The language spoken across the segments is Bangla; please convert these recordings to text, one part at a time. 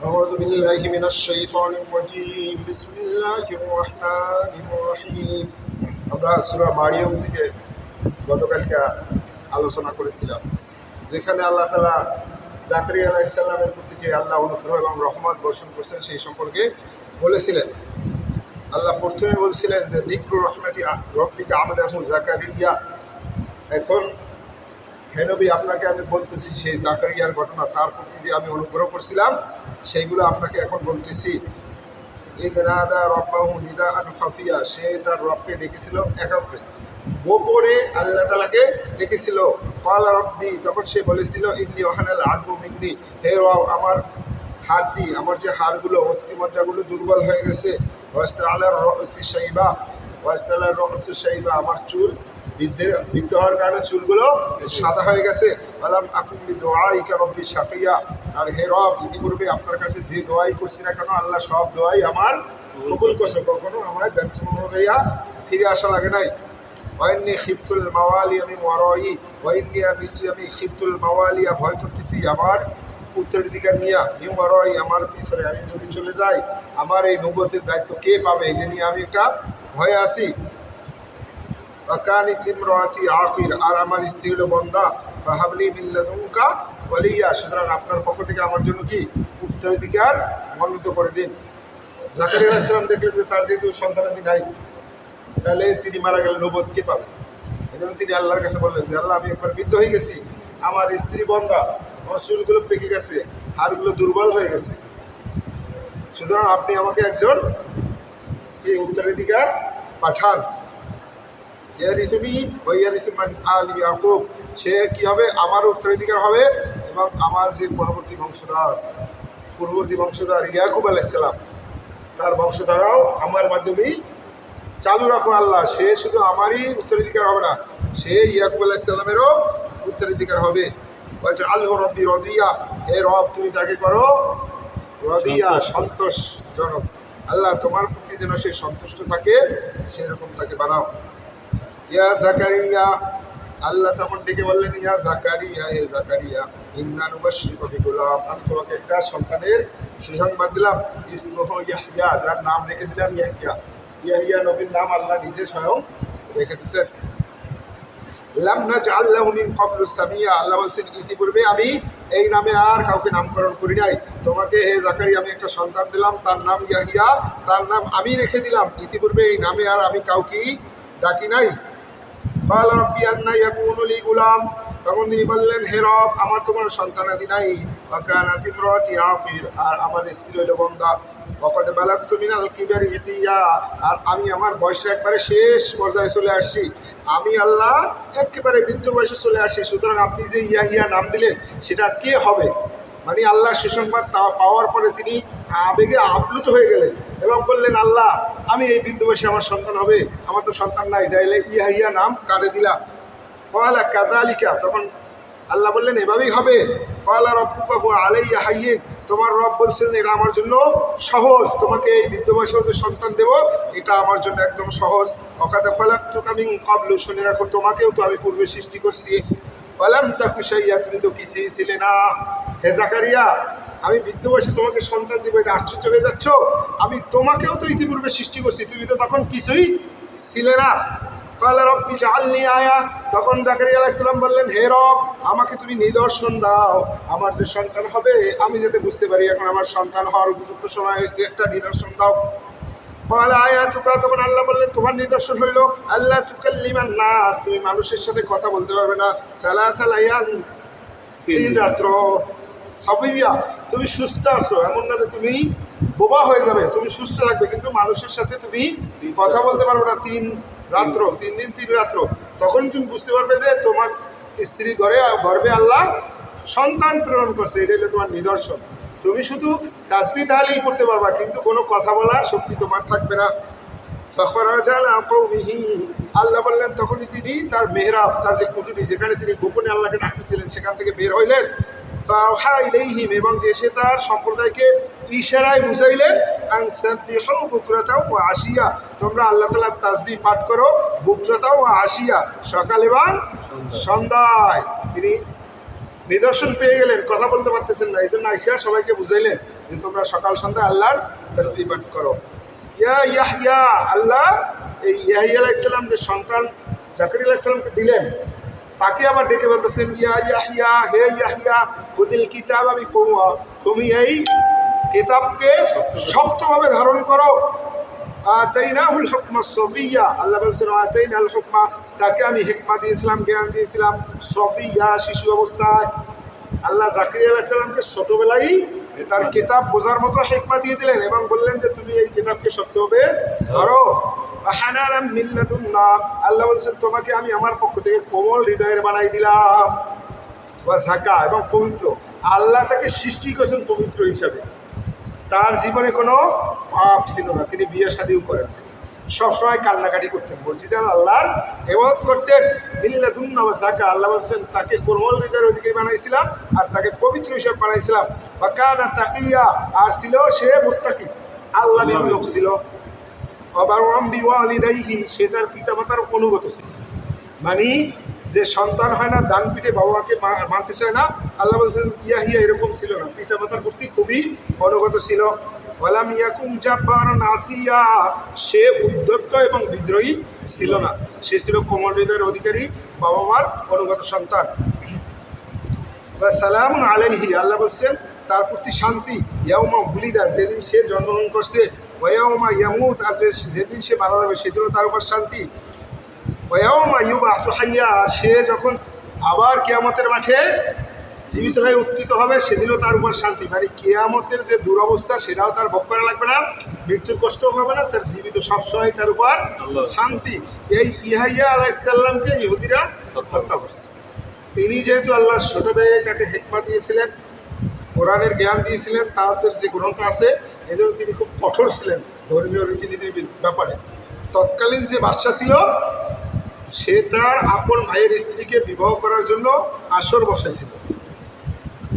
أعوذ بالله من الشيطان الرجيم بسم الله الرحمن الرحيم আমরা সূরা মারিয়াম থেকে গতকালকে আলোচনা করেছিলাম যেখানে আল্লাহ তালা জাকরিয়া আলাইসাল্লামের প্রতি যে আল্লাহ অনুগ্রহ এবং রহমত বর্ষণ করছেন সেই সম্পর্কে বলেছিলেন আল্লাহ প্রথমে বলছিলেন যে দিকরু রহমতি রব্বিকা আমাদের এখন জাকারিয়া এখন হেনবি আপনাকে আমি বলতেছি, সেই জাকারিয়ার ঘটনা তার প্রতি যে আমি অনুগ্রহ করছিলাম, সেইগুলো আপনাকে এখন বলতেছি। ঈদ নাদা রব্বাহু নিদা আন খাফিয়া, সে তার রবকে ডেকেছিল একাগ্রে। গোপনে আল্লাহ তালাকে ডেকেছিল। কল রব্বি, তখন সে বলেছিল, ইন্নি ওহানাল আদবু মিন্নি। হে রব আমার হাড্ডি, আমার যে হাড়গুলো, অস্থিমজ্জাগুলো দুর্বল হয়ে গেছে। আল্লাহর রসি সাইবা ওয়াস্তা আল্লাহর রসি আমার চুল, বৃদ্ধের, বৃদ্ধ হওয়ার কারণে চুলগুলো সাদা হয়ে গেছে। আলাম আকুম্বি দোয়াই রব্বি সাকিয়া আর হে রব, ইতিপূর্বে আপনার কাছে যে দোয়াই করছি না কেন, আল্লাহ সব দোয়াই আমার কবুল কখনো আমার ব্যর্থ হইয়া ফিরে আসা লাগে নাই। ওয়াইনি খিফতুল মাওয়ালি আমি ওয়াইনি আর নিশ্চয়ই আমি খিফতুল মাওয়ালিয়া ভয় করতেছি। আমার উত্তরাধিকার নিয়া নিউ মরই আমার পিছনে আমি যদি চলে যাই, আমার এই নবতের দায়িত্ব কে পাবে? এটা নিয়ে আমি একটা ভয়ে আছি। অকানি তিমরাতি আকির, আর আমার স্ত্রী হলো বন্দা। ফাহাবলি মিল্লাদুমকা ওয়ালিয়া। সুতরাং আপনার পক্ষ থেকে আমার জন্য কি উত্তরাধিকার মনোনীত করে দিন। জাকারিয়া ইসলাম দেখলেন যে তার যেহেতু সন্তানাদি নাই, তাহলে তিনি মারা গেলে নবদ কে পাবে? এজন্য তিনি আল্লাহর কাছে বললেন যে, আল্লাহ, আমি একবার বৃদ্ধ হয়ে গেছি। আমার স্ত্রী বন্দা, আমার চুলগুলো পেকে গেছে, হাড়গুলো দুর্বল হয়ে গেছে। সুতরাং আপনি আমাকে একজন কি উত্তরাধিকার পাঠান। ইয়ারিসুনি আল ইয়াকুব সে কি হবে? আমার উত্তরাধিকার হবে এবং আমার যে পরবর্তী বংশধর পূর্ববর্তী বংশধর ইয়াকুব আলাইসালাম তার বংশধরাও আমার মাধ্যমেই চালু রাখো আল্লাহ। সে শুধু আমারই উত্তরাধিকার হবে না সে ইয়াকুব আলাইসাল্লামেরও উত্তরাধিকার হবে। আল্লাহ রব্বি রদিয়া। এ রব তুমি তাকে করো রদিয়া সন্তোষজনক। আল্লাহ তোমার প্রতি যেন সে সন্তুষ্ট থাকে, সেরকম তাকে বানাও। ইয়া জাকারিয়া, আল্লাহ তখন ডেকে বললেন, ইয়া জাকারিয়া, হে জাকারিয়া ইন্নানু কবি বিগুলাম। আমি তোমাকে একটা সন্তানের সুসংবাদ দিলাম। ইসমহ ইয়াহইয়া, যার নাম রেখে দিলাম ইয়াহইয়া। ইয়াহিয়া নবীর নাম আল্লাহ নিজে স্বয়ং রেখে দিচ্ছেন লাম নাজআল লাহু মিন ক্বাবলু সামিয়া আল্লাহ বলছেন ইতিপূর্বে আমি এই নামে আর কাউকে নামকরণ করি নাই তোমাকে হে জাকারি আমি একটা সন্তান দিলাম তার নাম ইয়াহিয়া তার নাম আমি রেখে দিলাম ইতিপূর্বে এই নামে আর আমি কাউকেই ডাকি নাই قال ربي أن يكون لي غلام তখন তিনি বললেন, হে রব, আমার তো কোনো সন্তানাদি নাই। ওয়াকানাত ইমরাতি আকির আর আমার স্ত্রী হইল বন্দা। ওয়াকাদ বালাগতু মিনাল কিবারি ইতিয়া আর আমি আমার বয়সের একবারে শেষ পর্যায়ে চলে আসছি। আমি আল্লাহ একেবারে বৃদ্ধ বয়সে চলে আসি সুতরাং আপনি যে ইয়া ইয়া নাম দিলেন, সেটা কে হবে? মানে আল্লাহ সুসংবাদ পাওয়ার পরে তিনি আবেগে আপ্লুত হয়ে গেলেন এবং বললেন, আল্লাহ, আমি এই বৃদ্ধ বয়সে আমার সন্তান হবে। আমার তো সন্তান নাই। তাইলে ইয়া ইয়া নাম কারে দিলাম কয়লা কাদালিকা তখন আল্লাহ বললেন, এভাবেই হবে। কয়লা রব্বুকা হুয়া আলাইয়া হাইয়িন, তোমার রব বলছেন এটা আমার জন্য সহজ। তোমাকে এই বৃদ্ধ বয়সে যে সন্তান দেব, এটা আমার জন্য একদম সহজ। অকাদে ফলাক তো আমি কবলু শুনে রাখো, তোমাকেও তো আমি পূর্বে সৃষ্টি করছি। বলাম তাকু সাইয়া তুমি তো কিছুই ছিলে না। হে জাকারিয়া, আমি বৃদ্ধ বয়সে তোমাকে সন্তান দিব, এটা আশ্চর্য হয়ে যাচ্ছ? আমি তোমাকেও তো ইতিপূর্বে সৃষ্টি করছি, তুমি তো তখন কিছুই ছিলে না। কালা রব্বি জালনি আয়া তখন জাকারিয়া বললেন হে রব আমাকে তুমি নিদর্শন দাও। আমার যে সন্তান হবে আমি যাতে বুঝতে পারি এখন আমার সন্তান হওয়ার উপযুক্ত সময় হয়েছে একটা নিদর্শন দাও। আয়া তুকা? তখন আল্লাহ বললেন তোমার নিদর্শন হইল আল্লাহ তুকাল্লিমান নাস। তুমি মানুষের সাথে কথা বলতে পারবে না। তালা তালাইয়ান তিন রাত্র। সাফিয়া তুমি সুস্থ আছো। এমন না যে তুমি বোবা হয়ে যাবে, তুমি সুস্থ থাকবে, কিন্তু মানুষের সাথে তুমি কথা বলতে পারবে না তিন রাত্র, তিন দিন তিন রাত্র। তখন তুমি বুঝতে পারবে যে তোমার স্ত্রী ঘরে গর্বে আল্লাহ সন্তান প্রেরণ করছে এটা হলো তোমার নিদর্শন। তুমি শুধু তাসবি তাহলেই পড়তে পারবা, কিন্তু কোনো কথা বলার শক্তি তোমার থাকবে না। আল্লাহ বললেন, তখনই তিনি তার মেহরাব, তার যে কুটুরি যেখানে তিনি গোপনে আল্লাহকে ডাকতেছিলেন, সেখান থেকে বের হইলেন। এবং এসে তার সম্প্রদায়কে ইশারায় বুঝাইলেন ওয়া আশিয়া। তোমরা আল্লাহ তাআলার তাসবিহ পাঠ করো, বুকরাতাও ওয়া আশিয়া। সকাল এবং সন্ধ্যায়। তিনি নিদর্শন পেয়ে গেলেন, কথা বলতে পারতেছেন না এই জন্য আইসা সবাইকে বুঝাইলেন যে তোমরা সকাল সন্ধ্যা আল্লাহর তসলিবাট করো। ইয়া ইয়াহিয়া আল্লাহ এই ইয়াহিয়া আলাইসাল্লাম যে সন্তান জাকির আলাইসাল্লামকে দিলেন তাকে আবার ডেকে বলতেছেন, ইয়া ইয়াহিয়া হে ইয়াহিয়া খুদিল কিতাব, আমি কৌয়া তুমি এই কিতাবকে শক্তভাবে ধারণ করো। আতাইনাহুল হুকমা সফিয়া, আল্লাহ বলছেন আতাইনাল হুকমা, তাকে আমি হিকমা দিয়েছিলাম, জ্ঞান দিয়েছিলাম, সফিয়া শিশু অবস্থায়। আল্লাহ জাকির আলাইসাল্লামকে ছোটবেলায় তার কিতাব বোঝার মতো হেকমা দিয়ে দিলেন এবং বললেন যে, তুমি এই কিতাবকে শক্তভাবে ধরো। হানারাম মিল্লাদুল্লাহ আল্লাহ বলছেন তোমাকে আমি আমার পক্ষ থেকে কোমল হৃদয়ের বানাই দিলাম। বা ঝাঁকা এবং পবিত্র। আল্লাহ তাকে সৃষ্টি করেছেন পবিত্র হিসাবে। তার জীবনে কোনো পাপ ছিল না। তিনি বিয়ে শাদিও করেন সবসময় কান্নাকাটি করতেন। মসজিদে আল্লাহর হেমত করতেন। মিল্লাদুন্না বা জাকা আল্লাহ বলছেন তাকে কোমল হৃদয়ের অধিকারী বানাইছিলাম আর তাকে পবিত্র হিসাবে বানাইছিলাম। বা কানা তাকিয়া। আর ছিল সে মুত্তাকি। আল্লাহ লোক ছিল। আবার বিওয়ালিদাইহি সে তার পিতামাতার অনুগত ছিল মানে যে সন্তান হয় না, দান পিঠে বাবাকে মানতে চায় না, আল্লাহ বলছেন, ইয়া হিয়া এরকম ছিল না। পিতা মাতার প্রতি খুবই অনুগত ছিল। ওয়ালাম ইয়াকুম জাব্বার নাসিয়া সে উদ্যত্ত এবং বিদ্রোহী ছিল না। সে ছিল কোমল হৃদয়ের অধিকারী বাবা মার অনুগত সন্তান। বা সালাম আলাইহি, আল্লাহ বলছেন, তার প্রতি শান্তি। ইয়াউমা ভুলিদা, যেদিন সে জন্মগ্রহণ করছে ওয়াউমা ইয়ামুত আর যে যেদিন সে মারা যাবে সেদিনও তার উপর শান্তি। ওয়াউমা ইউবা হাইয়া আর সে যখন আবার কেয়ামতের মাঠে জীবিত হয়ে উত্থিত হবে সেদিনও তার উপর শান্তি। মানে কেয়ামতের যে দুরবস্থা সেটাও তার ভোগ করা লাগবে না মৃত্যুর কষ্ট হবে না তার জীবিত সবসময় তার উপর। শান্তি। এই ইহাইয়া আলাইসাল্লামকে ইহুদিরা হত্যা করছে। তিনি যেহেতু আল্লাহ ছোট ভাইয়ে তাকে হেকমা দিয়েছিলেন কোরআনের জ্ঞান দিয়েছিলেন তাদের যে গ্রন্থ আছে এজন্য তিনি খুব কঠোর ছিলেন ধর্মীয় রীতিনীতির ব্যাপারে। তৎকালীন যে বাদশা ছিল, সে তার আপন ভাইয়ের স্ত্রীকে বিবাহ করার জন্য আসর বসেছিল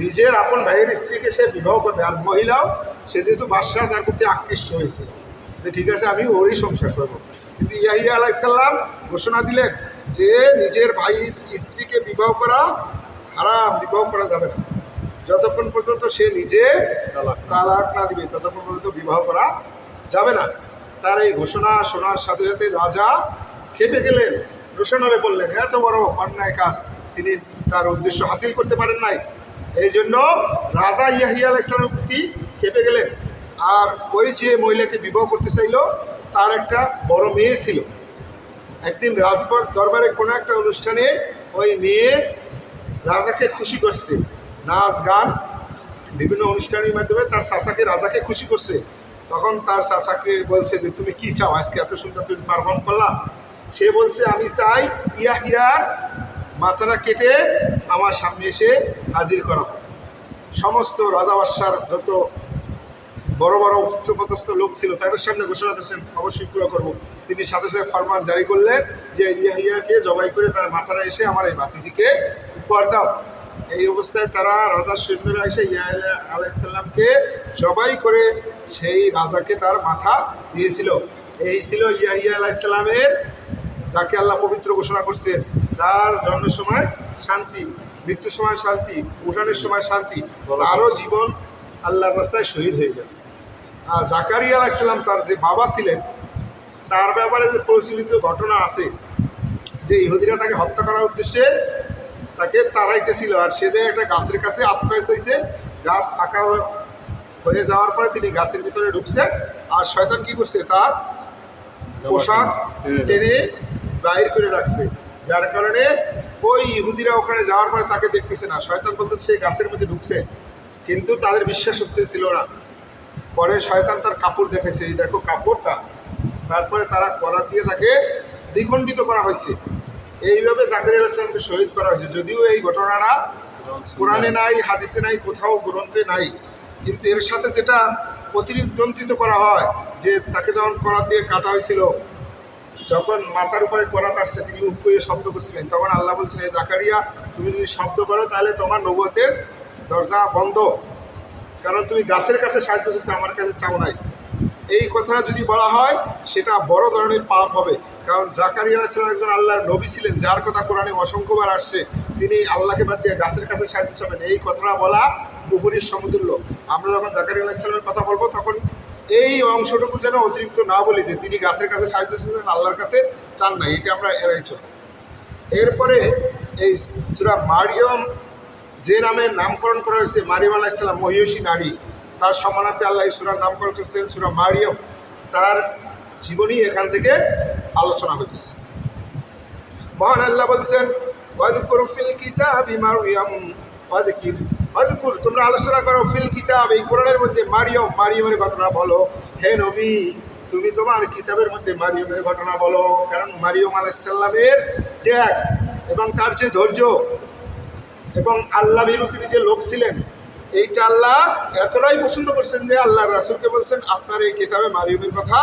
নিজের আপন ভাইয়ের স্ত্রীকে সে বিবাহ করবে, আর মহিলাও, সে যেহেতু বাদশাহ, তার প্রতি আকৃষ্ট হয়েছিল যে ঠিক আছে, আমি ওরই সংসার করব। কিন্তু ইয়াহিয়া আলাইসাল্লাম ঘোষণা দিলেন যে, নিজের ভাইয়ের স্ত্রীকে বিবাহ করা হারাম, বিবাহ করা যাবে না। যতক্ষণ পর্যন্ত সে নিজে তালাক না। দিবে ততক্ষণ পর্যন্ত বিবাহ করা যাবে না। তার এই ঘোষণা শোনার সাথে সাথে রাজা খেপে গেলেন। রোশনারে বললেন এত বড় অন্যায় কাজ তিনি তার উদ্দেশ্য হাসিল করতে পারেন নাই। এই জন্য রাজা ইয়াহিয়া আলাহ ইসলামের প্রতি খেপে গেলেন। আর ওই যে মহিলাকে বিবাহ করতে চাইলো তার একটা বড় মেয়ে ছিল। একদিন রাজবার দরবারে কোনো একটা অনুষ্ঠানে ওই মেয়ে রাজাকে খুশি করছে। নাচ, গান বিভিন্ন অনুষ্ঠানের মাধ্যমে তার চাচাকে, রাজাকে খুশি করছে। তখন তার চাচাকে বলছে যে, তুমি কি চাও? আজকে এত সুন্দর তুমি পারফর্ম করলাম সে বলছে, আমি চাই ইয়া হিয়ার মাথাটা কেটে আমার সামনে এসে হাজির করা হোক। সমস্ত রাজা বাদশার যত বড় বড় উচ্চপদস্থ লোক ছিল, তাদের সামনে ঘোষণা দিয়েছেন, অবশ্যই পুরো করব। তিনি সাথে সাথে ফরমান জারি করলেন যে ইয়াহিয়াকে জবাই করে তার মাথাটা এসে আমার এই ভাতিজিকে উপহার দাও। এই অবস্থায় তারা রাজার সৈন্যরা এসে ইয়া আলাইসাল্লামকে জবাই করে সেই রাজাকে তার মাথা দিয়েছিল। এই ছিল ইয়াহিয়া আলাইসাল্লামের যাকে আল্লাহ পবিত্র ঘোষণা করছেন, তার জন্মের সময় শান্তি, মৃত্যুর সময় শান্তি, উঠানের সময় শান্তি, তারও জীবন আল্লাহর রাস্তায় শহীদ হয়ে গেছে। আর জাকারিয়া আলাইসাল্লাম তার যে বাবা ছিলেন, তার ব্যাপারে যে প্রচলিত ঘটনা আছে, যে ইহুদিরা তাকে হত্যা করার উদ্দেশ্যে তাকে তাড়াইতেছিল আর সে যে একটা গাছের কাছে আশ্রয় চাইছে গাছ ফাঁকা হয়ে- যাওয়ার পরে তিনি গাছের ভিতরে ঢুকছে আর শয়তান কি করছে? তার পোশাক টেনে বাইর করে রাখছে। যার কারণে ওই ইহুদিরা ওখানে যাওয়ার পরে তাকে দেখতেছে না। শয়তান বলতে সে গাছের মধ্যে ঢুকছে। কিন্তু তাদের বিশ্বাস হচ্ছে ছিল না। পরে শয়তান তার কাপড় দেখেছে। এই দেখো কাপড়টা। তারপরে তারা কলার দিয়ে তাকে দ্বিখণ্ডিত করা হয়েছে। এইভাবে জাকির আলাইসলামকে শহীদ করা হয়েছে। যদিও এই ঘটনাটা কোরআনে নাই, হাদিসে নাই, কোথাও গ্রন্থে নাই, কিন্তু এর সাথে যেটা প্রতিদ্বন্দ্বিত করা হয়, যে তাকে যখন করাত দিয়ে কাটা হয়েছিল, যখন মাথার উপরে করাত আসছে, তিনি উপ করে শব্দ করছিলেন। তখন আল্লাহ বলছিলেন "এ জাকারিয়া, তুমি যদি শব্দ করো, তাহলে তোমার নবতের দরজা বন্ধ। কারণ তুমি গাছের কাছে সাহায্য চেয়েছো আমার কাছে চাও নাই। এই কথাটা যদি বলা হয়, সেটা বড় ধরনের পাপ হবে। কারণ জাকারিয়া ইসলাম একজন আল্লাহর নবী ছিলেন, যার কথা কোরআনে অসংখ্যবার আসছে। তিনি আল্লাহকে বাদ দিয়ে গাছের কাছে সাহায্য চাবেন এই কথাটা বলা পুকুরের সমতুল্য। আমরা যখন জাকারিয়া ইসলামের কথা বলব, তখন এই অংশটুকু যেন অতিরিক্ত না বলি যে তিনি গাছের কাছে সাহায্য চাইছেন আল্লাহর কাছে চান না। এটা আমরা এড়াই চল। এরপরে এই সুরা মারিয়ম, যে নামে নামকরণ করা হয়েছে, মারিয়াম আলাহ ইসলাম মহিষী নারী, তার সম্মানার্থে আল্লাহ সুরার নামকরণ করেছেন সুরা মারিয়ম। তার জীবনী এখান থেকে আলোচনা হইতেছে। মহান আল্লাহ বলছেন, ওয়াদকুর ফিল কিতাবি মারিয়াম। ওয়াদকির, ওয়াদকুর, তোমরা আলোচনা করো ফিল কিতাব, এই কোরআনের মধ্যে মারিয়ম, মারিয়মের ঘটনা বলো। হে নবী, তুমি তোমার কিতাবের মধ্যে মারিয়মের ঘটনা বলো। কারণ মারিয়ম আলাইসাল্লামের ত্যাগ এবং তার যে ধৈর্য এবং আল্লাহ তিনি যে লোক ছিলেন, এইটা আল্লাহ এতটাই পছন্দ করছেন যে আল্লাহ রাসুলকে বলছেন, আপনার এই কিতাবে মারিয়মের কথা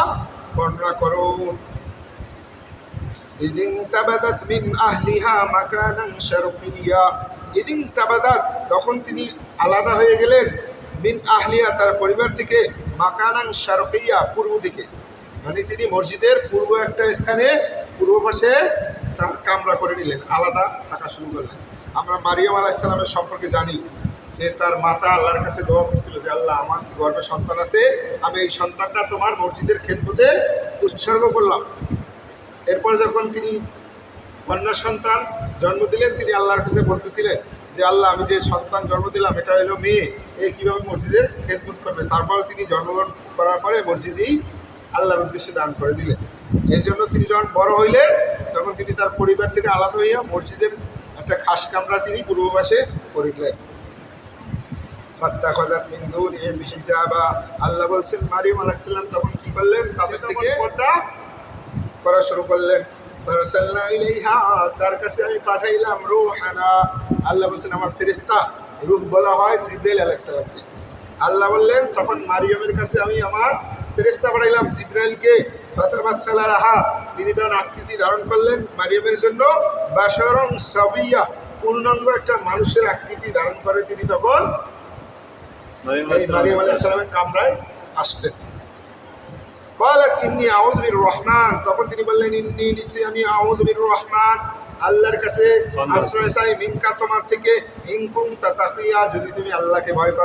বর্ণনা করুন ইদিন তাবাদাত মিন আহলিহা মাকানান শারকিয়া ইদিন তাবাদাত তখন তিনি আলাদা হয়ে গেলেন মিন আহলিয়া তার পরিবার থেকে মাকানান শারকিয়া পূর্ব দিকে। মানে তিনি মসজিদের পূর্ব একটা স্থানে, পূর্ব পাশে তার কামরা করে নিলেন, আলাদা থাকা শুরু করলেন। আমরা মারিয়াম আলাইসালামের সম্পর্কে জানি যে তার মাতা আল্লাহর কাছে দোয়া করছিল যে, আল্লাহ, আমার যে গর্ভে সন্তান আছে, আমি এই সন্তানটা তোমার মসজিদের ক্ষেত্রতে উৎসর্গ করলাম। এরপর যখন তিনি কন্যা সন্তান জন্ম দিলেন তিনি আল্লাহর কাছে বলতেছিলেন যে আল্লাহ আমি যে সন্তান জন্ম দিলাম এটা হলো মেয়ে এ কীভাবে মসজিদের খেদমত করবে? তারপরে তিনি জন্মগ্রহণ করার পরে মসজিদেই আল্লাহর উদ্দেশ্যে দান করে দিলেন। এই জন্য তিনি যখন বড় হইলেন তখন তিনি তার পরিবার থেকে আলাদা হইয়া মসজিদের একটা খাস কামরা তিনি পূর্ববাসে করিলেন। আল্লাহ বলছেন মারিয়াম আলাইহিস সালাম তখন কি করলেন? তাদের থেকে পর্দা করা শুরু করলেন। তার কাছে আমি পাঠাইলাম রূহানা। আল্লাহ বলছেন আমার ফেরেশতা রূহ বলা হয় জিব্রাইল আলাইহিস সালামকে আল্লাহ বললেন তখন মারিয়ামের কাছে আমি আমার ফেরেশতা পাঠাইলাম জিব্রাইলকে। ফাতামাসসালা লাহা তিনি তার আকৃতি ধারণ করলেন। মারিয়ামের জন্য বাশারন সাবিয়া পূর্ণাঙ্গ একটা মানুষের আকৃতি ধারণ করে তিনি তখন মারিয়াম এই মারিয়াম আলাইহিস সালামের কামরায় আসলেন। কলাত ইন্নি আউদবির রহমান তখন তিনি বললেন ইন্নি নিচ্ছি আমি আউদবির রহমান আল্লাহর কাছে আশ্রয় চাই মিনকা তোমার থেকে। ইনকুম তাকিয়া যদি তুমি আল্লাহকে ভয় করো।